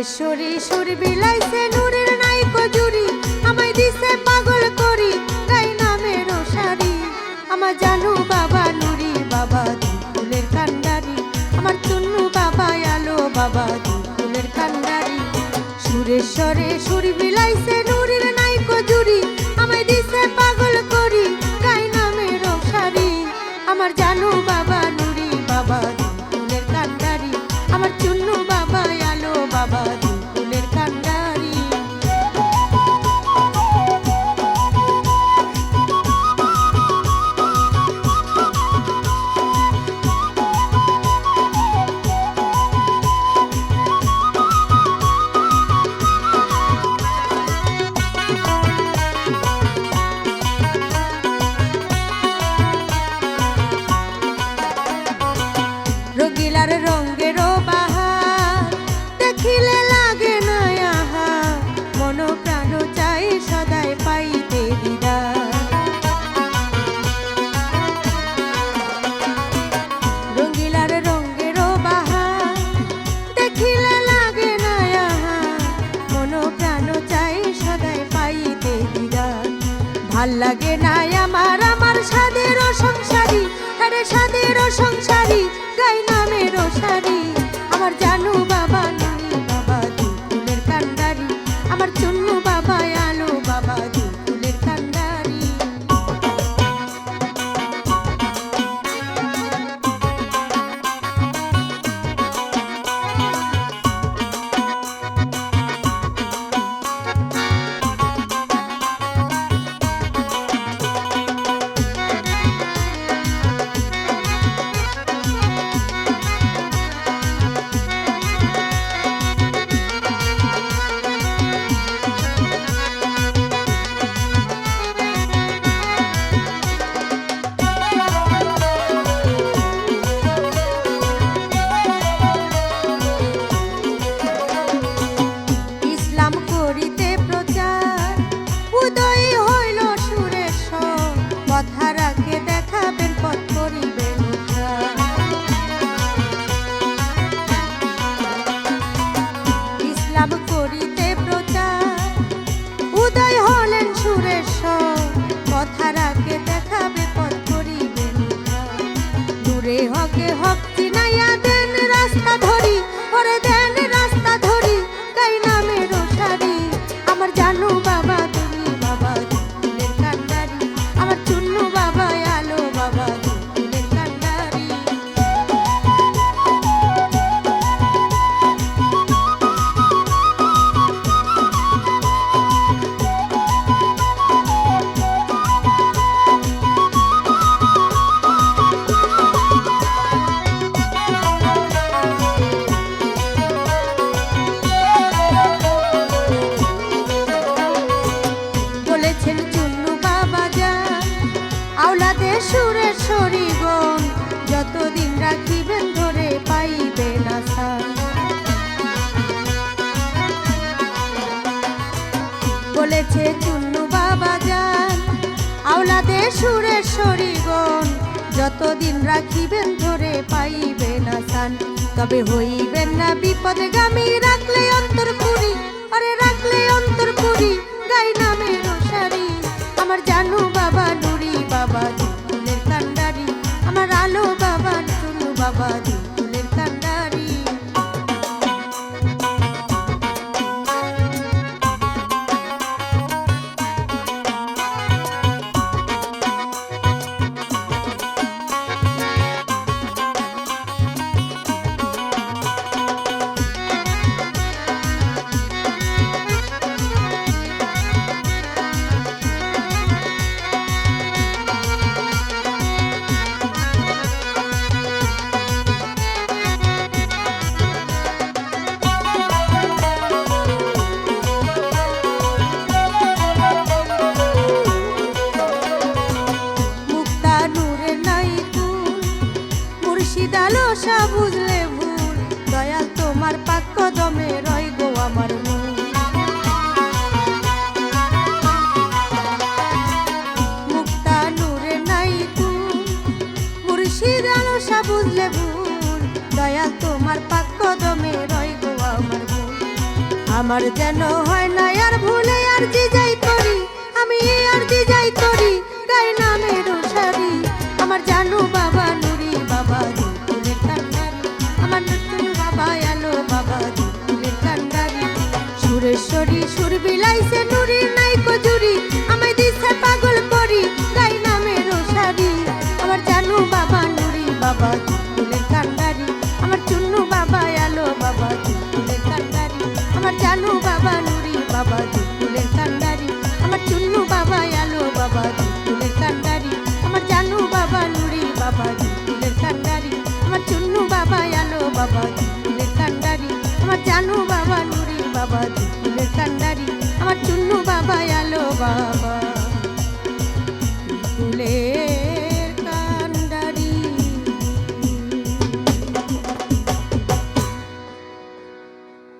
সুরেশ্বরী সুর বিলাইছে নূরের নাইকো জুরি আমায় দিছে পাগল করি, তাই নামের শাড়ি আমার জানু বাবা নুরি, বাবা ফুলের কান্ডারি। আমার চুন্নু বাবা আলো, বাবা ফুলের কান্ডারি। সুরেশ্বরে সুর ভালো লাগে না আমার আমার সাদেরও সংসারী। আরে ও সংসারী, গাই নামের সারি। আমার জানু হকে হক বলেছে, চুন্নু বাবা যান, আওলাদে সুরের শরীগণ যতদিন রাখিবেন ধরে পাইবে না আসান। তবে হইবেন না বিপদে বিপদগামী, রাখলে অন্তরপুরি আরে রাখলে অন্তরপুরি গাই নামের শাড়ি আমার জানু বাবা নুরি, বাবা ফুলের কান্ডারি, আমার আলো বাবা চুনু বাবা তোমার পাক কদমে রই গো আমার মন আমার যেন হয় না আর ভুলে আর যে যাই করি, আমি আর যে যাই করি গাই নামের সারি আমার জানু বাবা নুরি, বাবা দুপুরের কান্ডারি। আমার নতুন বাবা এলো, বাবা দুপুরের কান্ডারি। সুরেশ্বরী সুর বিলাইছে আমার চুন্নু বাবা আলো বাবা।